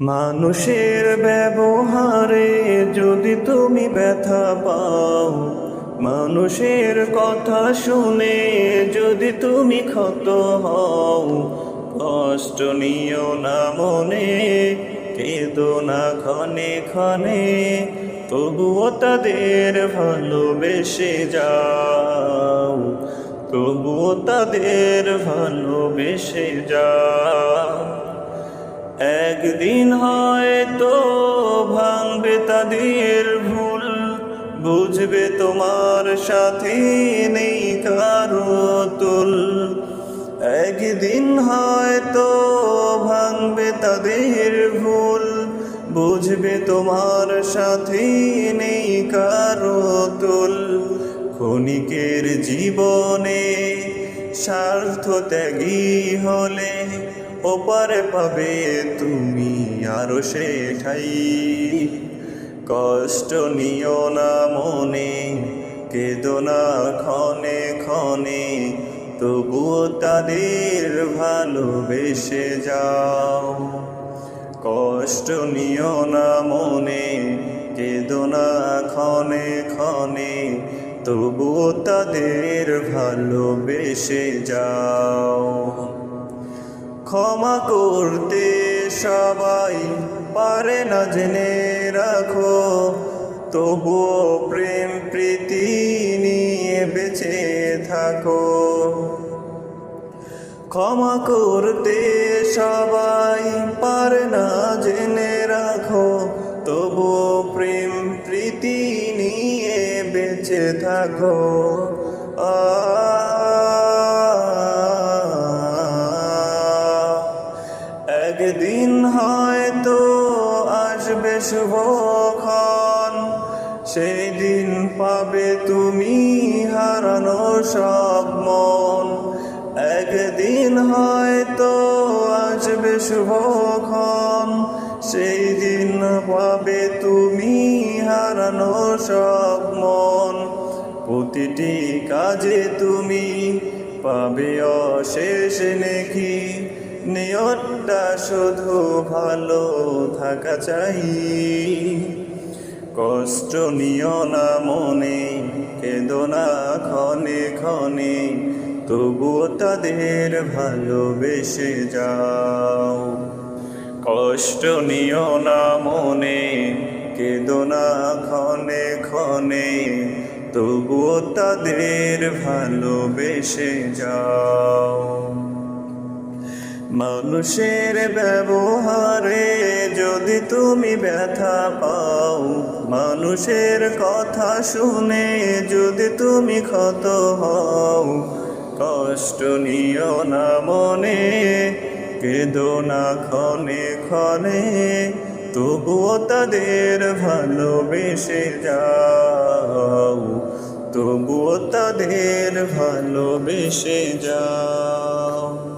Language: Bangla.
মানুষের ব্যবহারে যদি তুমি ব্যথা পাও, মানুষের কথা শুনে যদি তুমি ক্ষত হও, কষ্ট নিও না মনে, কেঁদো না ক্ষণে ক্ষণে, তবুও তাদের ভালোবেসে যাও, তবুও তাদের ভালোবেসে যাও। একদিন হয়তো ভাঙবে তাদের ভুল, বুঝবে তোমার সাথে নেই কারও তুল একদিন হয়তো ভাঙবে তাদের ভুল, বুঝবে তোমার সাথে নেই কারও তুল ক্ষণিকের জীবনে স্বার্থ ত্যাগী হলে ওপারে পাবে তুমি আরও সে ঠাই কষ্ট নিও না মনে, কেদো না ক্ষণে ক্ষণে, তবুও তাদের ভালোবেসে যাও। কষ্ট নিও না মনে, কেদো না ক্ষণে ক্ষণে, তবুও তাদের ভালোবেসে যাও। ক্ষমা করতে সবাই পারে না জেনে রাখো। তবুও প্রেম প্রীতি নিয়ে বেঁচে থাকো। ক্ষমা করতে সবাই পারে না জেনে রাখো। তবুও প্রেম প্রীতি নিয়ে বেঁচে থাকো। আ একদিন হয়তো আসবে শুভক্ষণ সেই দিন পাবে তুমি হারানো সব মন। একদিন হয়তো আসবে শুভক্ষণ সেই দিন পাবে তুমি হারানো সব মন। প্রতিটি কাজে তুমি পাবে অশেষ নেকি। নিয়তটা শুধু ভালো থাকা চাই। কষ্ট নিও না মনে, কেদো না ক্ষণে ক্ষণে, তবুও তাদের ভালোবেসে যাও। কষ্ট নিও না মনে, কেদো না ক্ষণে ক্ষণে, তবুও তাদের ভালোবেসে যাও। মানুষের ব্যবহারে যদি তুমি ব্যথা পাও, মানুষের কথা শুনে যদি তুমি ক্ষত হও, কষ্ট নিও না মনে, কেদো না ক্ষণে ক্ষণে, তবুও তাদের ভালোবেসে যাও, তবুও তাদের ভালোবেসে যাও।